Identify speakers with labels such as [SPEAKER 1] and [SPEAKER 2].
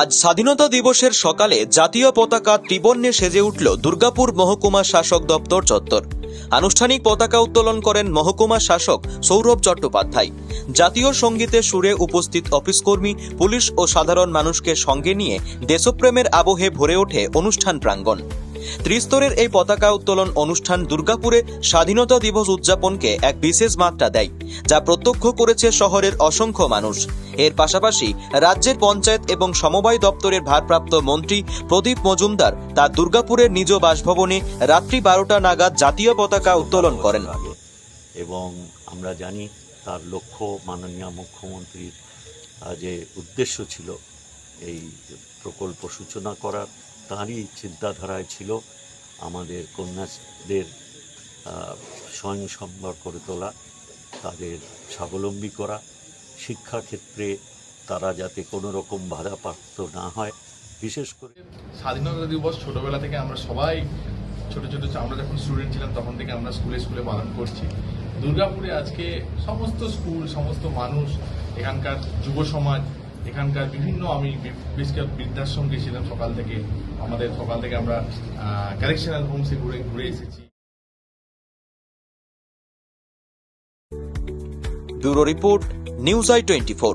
[SPEAKER 1] আজ স্বাধীনতা দিবসের সকালে জাতীয় পতাকা ত্রিবর্ণে সেজে উঠল দুর্গাপুর মহকুমা শাসক দপ্তর চত্বর। আনুষ্ঠানিক পতাকা উত্তোলন করেন মহকুমা শাসক সৌরভ চট্টোপাধ্যায়। জাতীয় সঙ্গীতে সুরে উপস্থিত অফিসকর্মী, পুলিশ ও সাধারণ মানুষকে সঙ্গে নিয়ে দেশপ্রেমের আবহে ভরে ওঠে অনুষ্ঠান প্রাঙ্গণ। ত্রিস্তরের এই পতাকা উত্তোলন অনুষ্ঠান দুর্গাপুরে স্বাধীনতা দিবস উদযাপনকে এক বিশেষ মাত্রা দেয়, যা প্রত্যক্ষ করেছে শহরের অসংখ্য মানুষ। এর পাশাপাশি রাজ্যের পঞ্চায়েত এবং সমবায় দপ্তরের ভারপ্রাপ্ত মন্ত্রী প্রদীপ মজুমদার তার দুর্গাপুরের নিজ বাসভবনে রাত্রি বারোটা নাগাদ জাতীয় পতাকা উত্তোলন করেন।
[SPEAKER 2] এবং আমরা জানি তার লক্ষ্য মাননীয় মুখ্যমন্ত্রীর যে উদ্দেশ্য ছিল এই প্রকল্প সূচনা করার তারই চিন্তাধারায় ছিল আমাদের কন্যাদের স্বয়ংসম্বর করে তোলা, তাদের স্বাবলম্বী করা। শিক্ষাক্ষেত্রে তারা যাতে কোনো রকম বাধাপ্রাপ্ত না হয়, বিশেষ করে
[SPEAKER 3] স্বাধীনতা দিবস ছোটবেলা থেকে আমরা সবাই ছোট ছোট আমরা যখন স্টুডেন্ট ছিলাম তখন থেকে আমরা স্কুলে স্কুলে পালন করছি। দুর্গাপুরে আজকে সমস্ত স্কুল সমস্ত মানুষ, এখানকার যুব সমাজ এখানকার বিভিন্ন আমি বেশ বৃদ্ধাশ্রম গেছিলাম সকাল থেকে। আমাদের সকাল থেকে আমরা কারেকশনাল হোমসে ঘুরে ঘুরে এসেছি।
[SPEAKER 1] Bureau report, news I twenty four.